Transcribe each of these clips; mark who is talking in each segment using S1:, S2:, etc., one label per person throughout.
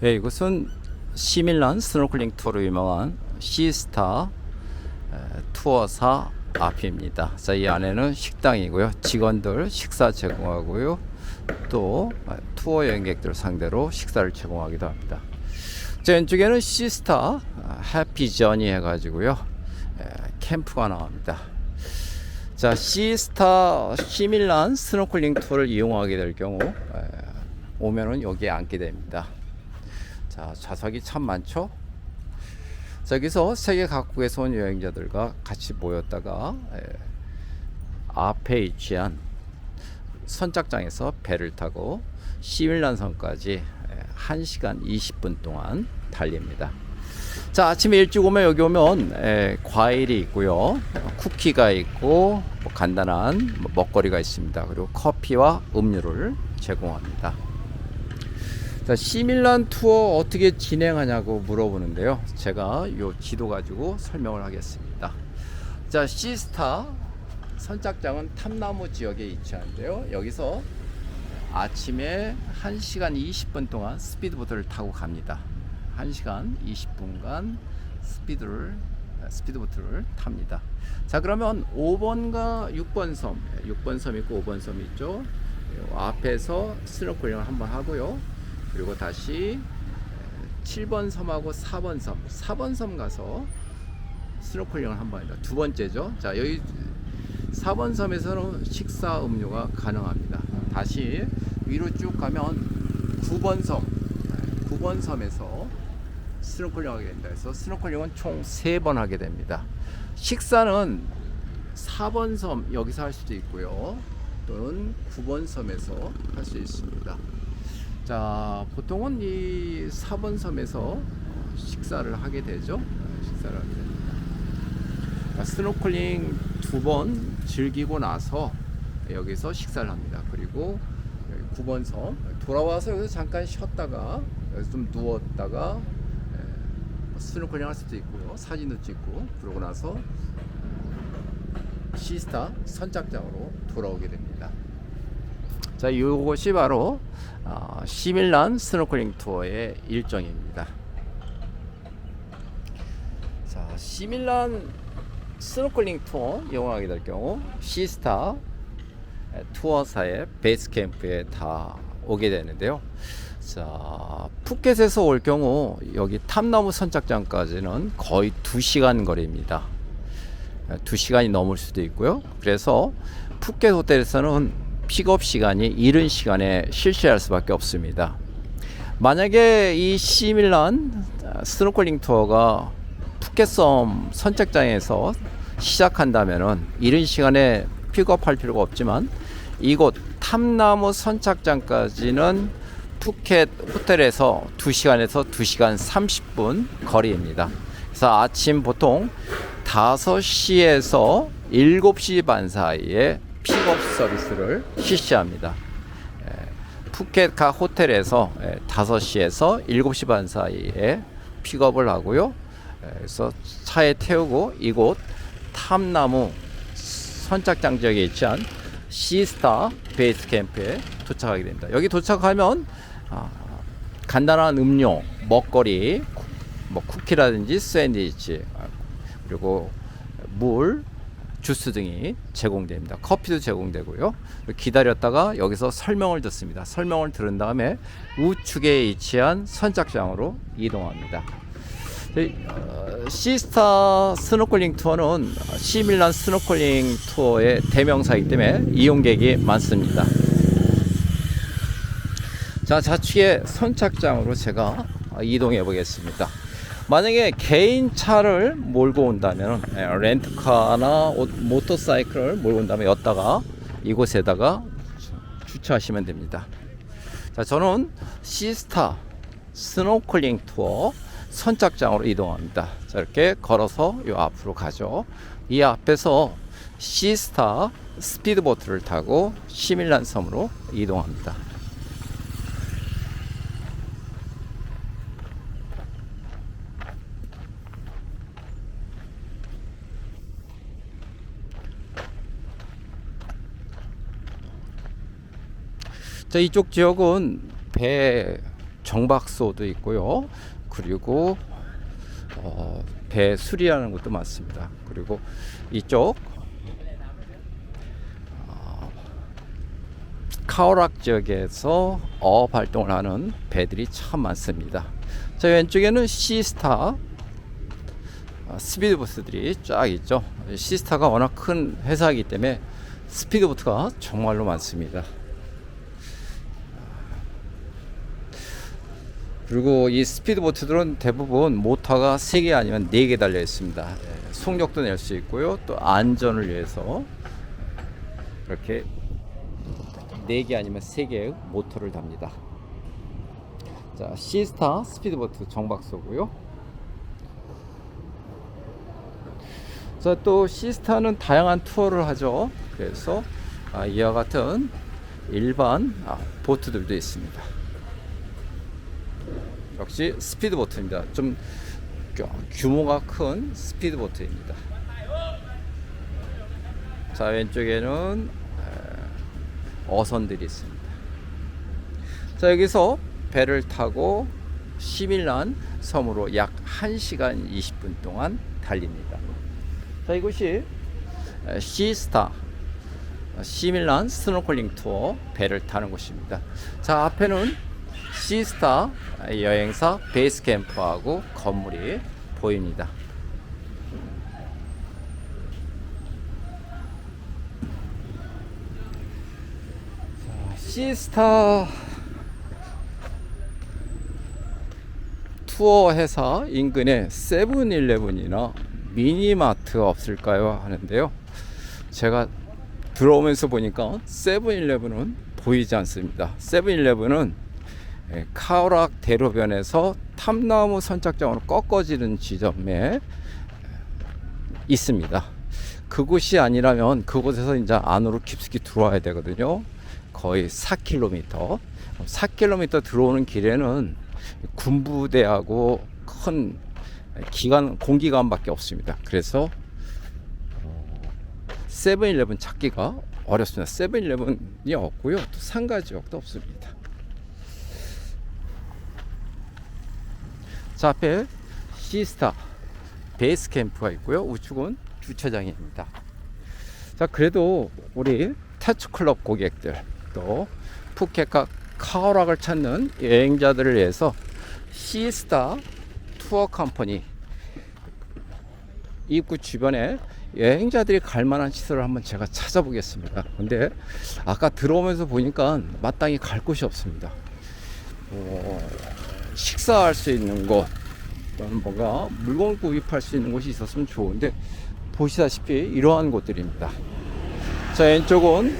S1: 네, 이곳은 시밀란 스노클링 투어로 유명한 시스타 에, 투어사 앞입니다. 자, 이 안에는 식당이고요. 직원들 식사 제공하고요. 또 아, 투어 여행객들 상대로 식사를 제공하기도 합니다. 자, 왼쪽에는 시스타 아, 해피 저니 해가지고요. 에, 캠프가 나옵니다. 자, 시스타 시밀란 스노클링 투어를 이용하게 될 경우 에, 오면은 여기에 앉게 됩니다. 자, 좌석이 참 많죠? 자, 여기서 세계 각국에서 온 여행자들과 같이 모였다가 에, 앞에 위치한 선착장에서 배를 타고 시밀란 섬까지 에, 1시간 20분 동안 달립니다. 자, 아침에 일찍 오면 여기 오면 에, 과일이 있고요. 쿠키가 있고 뭐 간단한 뭐 먹거리가 있습니다. 그리고 커피와 음료를 제공합니다. 자, 시밀란 투어 어떻게 진행하냐고 물어보는데요. 제가 요 지도 가지고 설명을 하겠습니다. 자, 시스타 선착장은 탐나무 지역에 위치한데요. 여기서 아침에 1시간 20분 동안 스피드보트를 타고 갑니다. 1시간 20분간 스피드를 스피드보트를 탑니다. 자, 그러면 5번과 6번 섬, 6번 섬 있고 5번 섬 있죠. 요 앞에서 스노클링을 한번 하고요. 그리고 다시 7번 섬하고 4번 섬, 4번 섬 가서 스노클링을 한번 합니다. 두 번째죠. 자, 여기 4번 섬에서는 식사 음료가 가능합니다. 다시 위로 쭉 가면 9번 섬, 9번 섬에서 스노클링 하게 됩니다. 그래서 스노클링은 총 3번 하게 됩니다. 식사는 4번 섬 여기서 할 수도 있고요. 또는 9번 섬에서 할 수 있습니다. 자, 보통은 이 4번 섬에서 식사를 하게 되죠. 식사를 하게 됩니다. 자, 스노클링 두 번 즐기고 나서 여기서 식사를 합니다. 그리고 여기 9번 섬 돌아와서 여기서 잠깐 쉬었다가 여기서 좀 누웠다가 에, 뭐 스노클링 할 수도 있고요. 사진도 찍고 그러고 나서 시스타 선착장으로 돌아오게 됩니다. 자, 이것이 바로 어, 시밀란 스노클링 투어의 일정입니다. 자, 시밀란 스노클링 투어 이용하게 될 경우 시스타 투어사의 베이스 캠프에 다 오게 되는데요. 자, 푸켓에서 올 경우 여기 탐나무 선착장까지는 거의 2시간 거리입니다. 2시간이 넘을 수도 있고요. 그래서 푸켓 호텔에서는 픽업 시간이 이른 시간에 실시할 수밖에 없습니다. 만약에 이 시밀란 스노클링 투어가 푸켓섬 선착장에서 시작한다면은 이른 시간에 픽업할 필요가 없지만 이곳 탐나무 선착장까지는 푸켓 호텔에서 2시간에서 2시간 30분 거리입니다. 그래서 아침 보통 5시에서 7시 반 사이에 서비스를 실시합니다. 에, 푸켓 각 호텔에서 에, 5시에서 7시 반 사이에 픽업을 하고요. 에, 그래서 차에 태우고 이곳 탐나무 선착장 지역에 위치한 시스타 베이스 캠프에 도착하게 됩니다. 여기 도착하면 아, 간단한 음료, 먹거리, 쿠- 뭐 쿠키라든지 샌드위치 아, 그리고 물, 주스 등이 제공됩니다. 커피도 제공되고요. 기다렸다가 여기서 설명을 듣습니다. 설명을 들은 다음에 우측에 위치한 선착장으로 이동합니다. 어, 시스타 스노클링 투어는 시밀란 스노클링 투어의 대명사이기 때문에 이용객이 많습니다. 자, 좌측에 선착장으로 제가 이동해 보겠습니다. 만약에 개인 차를 몰고 온다면 예, 렌트카나 오- 모터사이클을 몰고 온다면 여기다가 이곳에다가 주차하시면 됩니다. 자, 저는 시스타 스노클링 투어 선착장으로 이동합니다. 자, 이렇게 걸어서 요 앞으로 가죠. 이 앞에서 시스타 스피드보트를 타고 시밀란 섬으로 이동합니다. 자, 이쪽 지역은 배 정박소도 있고요. 그리고 어, 배 수리하는 것도 많습니다. 그리고 이쪽 어, 카오락 지역에서 어업 활동을 하는 배들이 참 많습니다. 자 왼쪽에는 시스타 어, 스피드보트들이 쫙 있죠. 시스타가 워낙 큰 회사이기 때문에 스피드보트가 정말로 많습니다. 그리고 이 스피드보트들은 대부분 모터가 3개 아니면 4개 달려 있습니다. 예, 속력도 낼 수 있고요. 또 안전을 위해서 이렇게 4개 아니면 3개의 모터를 답니다. 자, 시스타 스피드보트 정박소고요. 자, 또 시스타는 다양한 투어를 하죠. 그래서 아, 이와 같은 일반 아, 보트들도 있습니다. 역시 스피드보트입니다. 좀 규- 규모가 큰 스피드보트입니다. 자 왼쪽에는 에, 어선들이 있습니다. 자 여기서 배를 타고 시밀란 섬으로 약 1시간 20분 동안 달립니다. 자 이곳이 에, 시스타 어, 시밀란 스노클링 투어 배를 타는 곳입니다. 자 앞에는 시스타 여행사 베이스 캠프하고 건물이 보입니다. 자, 시스타 투어 회사 인근에 세븐일레븐이나 미니마트가 없을까요? 하는데요. 제가 들어오면서 보니까 세븐일레븐은 보이지 않습니다. 세븐일레븐은 예, 카오락 대로변에서 탐나무 선착장으로 꺾어지는 지점에 예, 있습니다. 그곳이 아니라면 그곳에서 이제 안으로 깊숙이 들어와야 되거든요. 거의 4km. 4km 들어오는 길에는 군부대하고 큰 기관 공기관밖에 없습니다. 그래서 세븐일레븐 찾기가 어렵습니다. 세븐일레븐이 없고요. 또 상가 지역도 없습니다. 자 앞에 시스타 베이스 캠프가 있고요. 우측은 주차장입니다. 자 그래도 우리 태츠 클럽 고객들 또 푸켓과 카오락을 찾는 여행자들을 위해서 시스타 투어 컴퍼니 입구 주변에 여행자들이 갈 만한 시설을 한번 제가 찾아보겠습니다. 근데 아까 들어오면서 보니까 마땅히 갈 곳이 없습니다. 어, 식사할 수 있는 곳 또는 뭔가 물건 구입할 수 있는 곳이 있었으면 좋은데 보시다시피 이러한 곳들입니다. 자 왼쪽은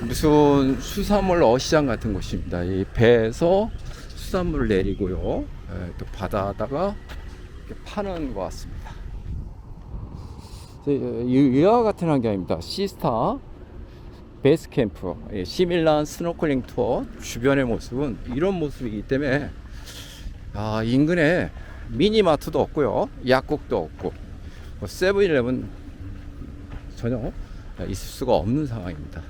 S1: 무슨 수산물 어시장 같은 곳입니다. 이 배에서 수산물을 내리고요. 예, 또 바다다가 파는 것 같습니다. 이와 같은 환경입니다. 시스타 베이스 캠프, 예, 시밀란 스노클링 투어 주변의 모습은 이런 모습이기 때문에 아, 인근에 미니마트도 없고요. 약국도 없고 뭐 세븐일레븐 전혀 있을 수가 없는 상황입니다.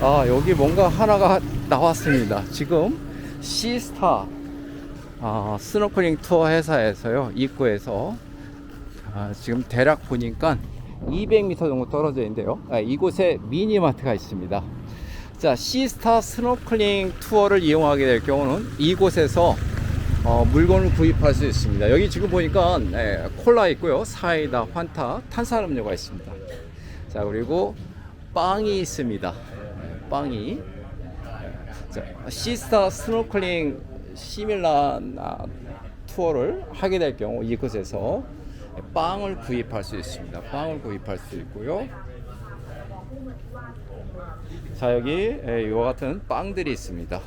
S1: 아, 여기 뭔가 하나가 나왔습니다. 지금 시스타 아, 스노클링 투어 회사에서요. 입구에서 아, 지금 대략 보니까 200m 정도 떨어져 있는데요. 아, 이곳에 미니마트가 있습니다. 자, 시스타 스노클링 투어를 이용하게 될 경우는 이곳에서 어, 물건을 구입할 수 있습니다. 여기 지금 보니까 네, 콜라 있고요. 사이다, 환타, 탄산음료가 있습니다. 자, 그리고 빵이 있습니다. 네, 빵이. 자, 시스타 스노클링 시밀란 아, 투어를 하게 될 경우 이곳에서 빵을 구입할 수 있습니다. 빵을 구입할 수 있고요. 자 여기 예, 이와 같은 빵들이 있습니다.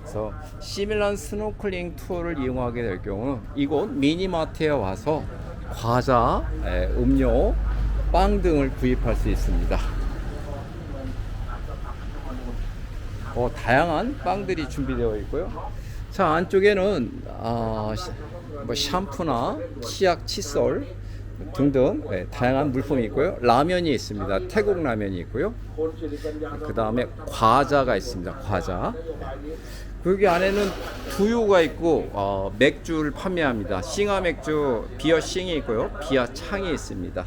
S1: 그래서 시밀란 스노클링 투어를 이용하게 될 경우 이곳 미니마트에 와서 과자, 예, 음료, 빵 등을 구입할 수 있습니다. 어, 다양한 빵들이 준비되어 있고요. 자 안쪽에는 아, 시- 뭐 샴푸나 치약, 칫솔 등등 네, 다양한 물품이 있고요. 라면이 있습니다. 태국 라면이 있고요. 그 다음에 과자가 있습니다. 과자. 여기 안에는 두유가 있고 어, 맥주를 판매합니다. 싱하 맥주 비어 싱이 있고요. 비어 창이 있습니다.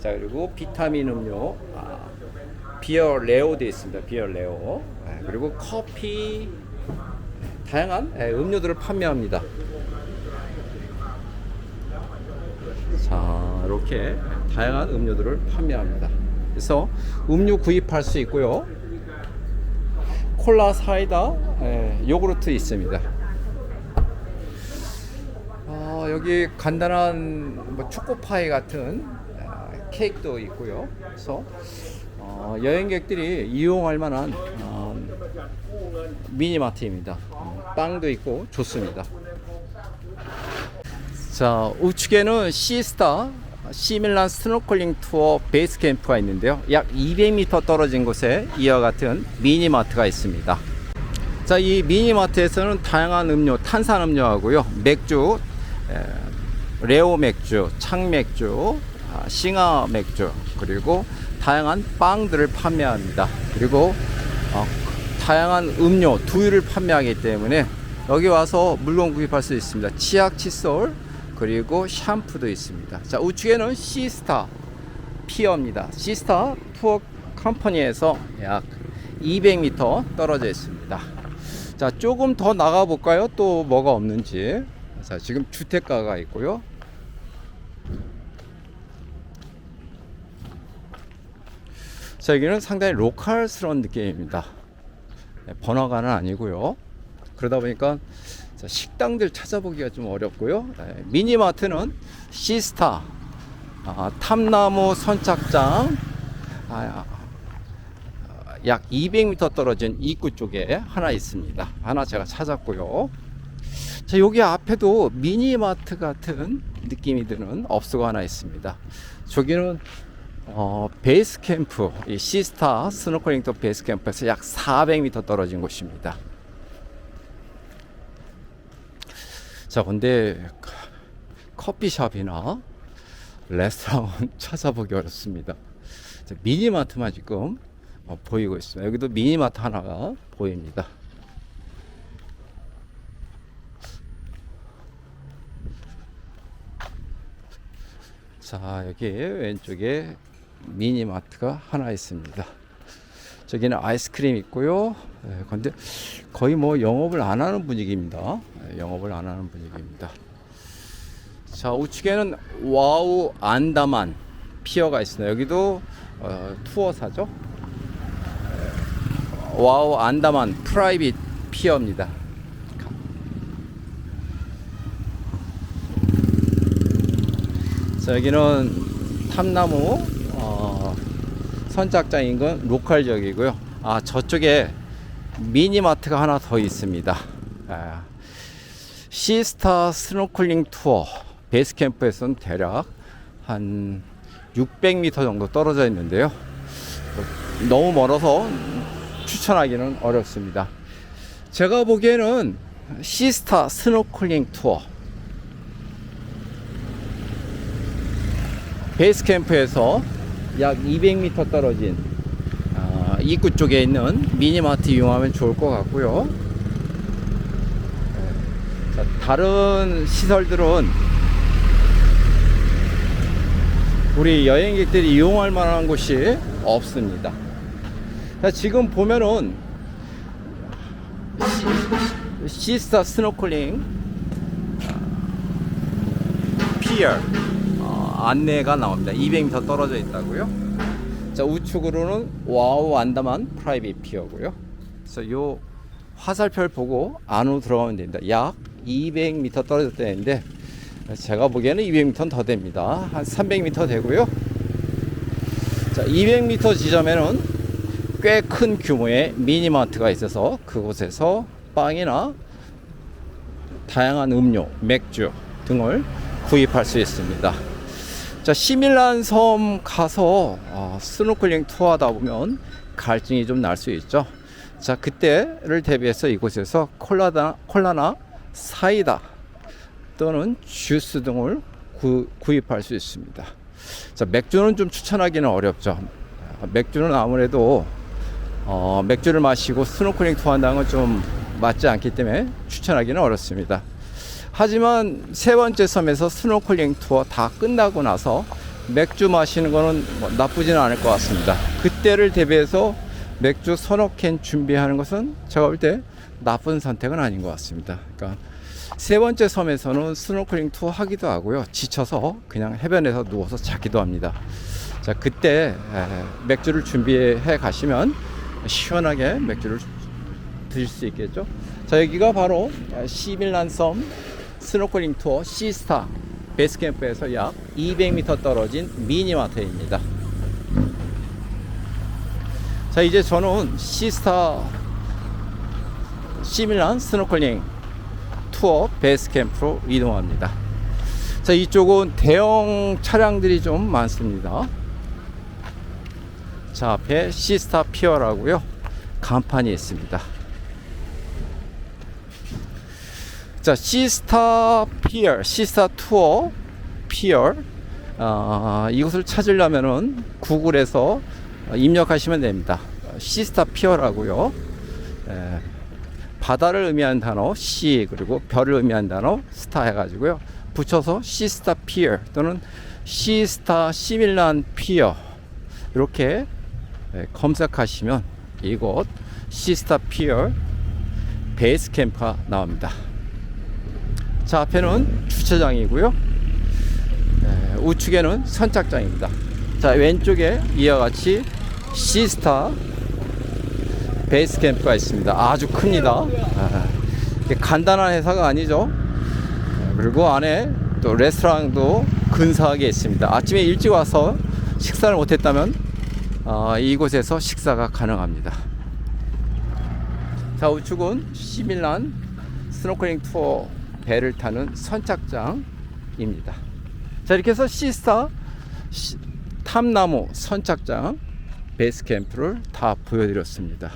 S1: 자 그리고 비타민 음료 아, 비어 레오도 있습니다. 비어 레오 네, 그리고 커피 다양한 예, 음료들을 판매합니다. 자 이렇게 다양한 음료들을 판매합니다. 그래서 음료 구입할 수 있고요. 콜라 사이다 예, 요구르트 있습니다. 어, 여기 간단한 뭐 초코파이 같은 아, 케이크도 있고요. 그래서 어, 여행객들이 이용할 만한 어, 미니마트입니다. 어, 빵도 있고 좋습니다. 자 우측에는 시스타 시밀란 스노클링 투어 베이스 캠프가 있는데요. 약 200m 떨어진 곳에 이와 같은 미니마트가 있습니다. 자, 이 미니마트에서는 다양한 음료, 탄산 음료하고요, 맥주, 에, 레오 맥주, 창 맥주, 아, 싱하 맥주, 그리고 다양한 빵들을 판매합니다. 그리고 어, 다양한 음료, 두유를 판매하기 때문에 여기 와서 물건 구입할 수 있습니다. 치약, 칫솔, 그리고 샴푸도 있습니다. 자, 우측에는 시스타 피어입니다. 시스타 투어 컴퍼니에서 약 200m 떨어져 있습니다. 자, 조금 더 나가 볼까요? 또 뭐가 없는지. 자, 지금 주택가가 있고요. 자, 여기는 상당히 로컬스러운 느낌입니다. 네, 번화가는 아니고요. 그러다 보니까 자, 식당들 찾아보기가 좀 어렵고요. 네, 미니마트는 시스타, 아, 탐나무 선착장, 아, 약 200m 떨어진 입구 쪽에 하나 있습니다. 하나 제가 찾았고요. 자, 여기 앞에도 미니마트 같은 느낌이 드는 업소가 하나 있습니다. 저기는 어, 베이스 캠프, 이 시스타 스노클링 터 베이스 캠프에서 약 400m 떨어진 곳입니다. 자, 근데 커피숍이나 레스토랑은 찾아보기 어렵습니다. 자, 미니마트만 지금 어, 보이고 있습니다. 여기도 미니마트 하나가 보입니다. 자, 여기 왼쪽에 미니마트가 하나 있습니다. 저기는 아이스크림 있고요. 예, 근데 거의 뭐 영업을 안 하는 분위기입니다. 예, 영업을 안 하는 분위기입니다. 자, 우측에는 와우 안다만 피어가 있습니다. 여기도 어, 투어사죠. 예, 와우 안다만 프라이빗 피어입니다. 자, 여기는 탐나무 어, 선착장인 건 로컬적이고요. 아 저쪽에 미니마트가 하나 더 있습니다. 아, 시스타 스노클링 투어 베이스 캠프에서는 대략 한 600m 정도 떨어져 있는데요. 너무 멀어서 추천하기는 어렵습니다. 제가 보기에는 시스타 스노클링 투어 베이스 캠프에서 약 200m 떨어진 아, 입구 쪽에 있는 미니마트 이용하면 좋을 것 같고요. 자, 다른 시설들은 우리 여행객들이 이용할 만한 곳이 없습니다. 자, 지금 보면은 시, 시스타 스노클링 피어 어, 안내가 나옵니다. 200m 떨어져 있다고요. 자 우측으로는 와우 안다만 프라이빗 피어고요. 그래서 요 화살표를 보고 안으로 들어가면 됩니다. 약 200m 떨어졌다 했는데 제가 보기에는 200m는 더 됩니다. 한 300m 되고요. 자 200m 지점에는 꽤 큰 규모의 미니마트가 있어서 그곳에서 빵이나 다양한 음료, 맥주 등을 구입할 수 있습니다. 자, 시밀란 섬 가서 어, 스노클링 투어 하다 보면 갈증이 좀 날 수 있죠. 자, 그때를 대비해서 이곳에서 콜라나, 콜라나 사이다 또는 주스 등을 구, 구입할 수 있습니다. 자, 맥주는 좀 추천하기는 어렵죠. 아, 맥주는 아무래도 어, 맥주를 마시고 스노클링 투어 한다는 건 좀 맞지 않기 때문에 추천하기는 어렵습니다. 하지만 세 번째 섬에서 스노클링 투어 다 끝나고 나서 맥주 마시는 거는 뭐 나쁘지는 않을 것 같습니다. 그때를 대비해서 맥주 서너 캔 준비하는 것은 제가 볼 때 나쁜 선택은 아닌 것 같습니다. 그러니까 세 번째 섬에서는 스노클링 투어 하기도 하고요. 지쳐서 그냥 해변에서 누워서 자기도 합니다. 자, 그때 에, 맥주를 준비해 가시면 시원하게 맥주를 드실 수 있겠죠. 자, 여기가 바로 시밀란 섬 스노클링 투어 시스타 베이스 캠프에서 약 200m 떨어진 미니마트입니다. 자, 이제 저는 시스타 시밀란 스노클링 투어 베이스 캠프로 이동합니다. 자, 이쪽은 대형 차량들이 좀 많습니다. 자, 앞에 시스타 피어라고요. 간판이 있습니다. 자, 시스타 피어, 시스타 투어 피어. 아, 이곳을 찾으려면은 구글에서 입력하시면 됩니다. 시스타 피어라고요. 에, 바다를 의미하는 단어 시 그리고 별을 의미하는 단어 스타 해가지고요. 붙여서 시스타 피어 또는 시스타 시밀란 피어 이렇게 에, 검색하시면 이곳 시스타 피어 베이스 캠프가 나옵니다. 자 앞에는 주차장이고요. 네, 우측에는 선착장입니다. 자 왼쪽에 이와 같이 시스타 베이스 캠프가 있습니다. 아주 큽니다. 아, 이게 간단한 회사가 아니죠. 그리고 안에 또 레스토랑도 근사하게 있습니다. 아침에 일찍 와서 식사를 못했다면 아, 이곳에서 식사가 가능합니다. 자 우측은 시밀란 스노클링 투어 배를 타는 선착장입니다. 자 이렇게 해서 시스타 시- 탐나무 선착장 베이스 캠프를 다 보여드렸습니다.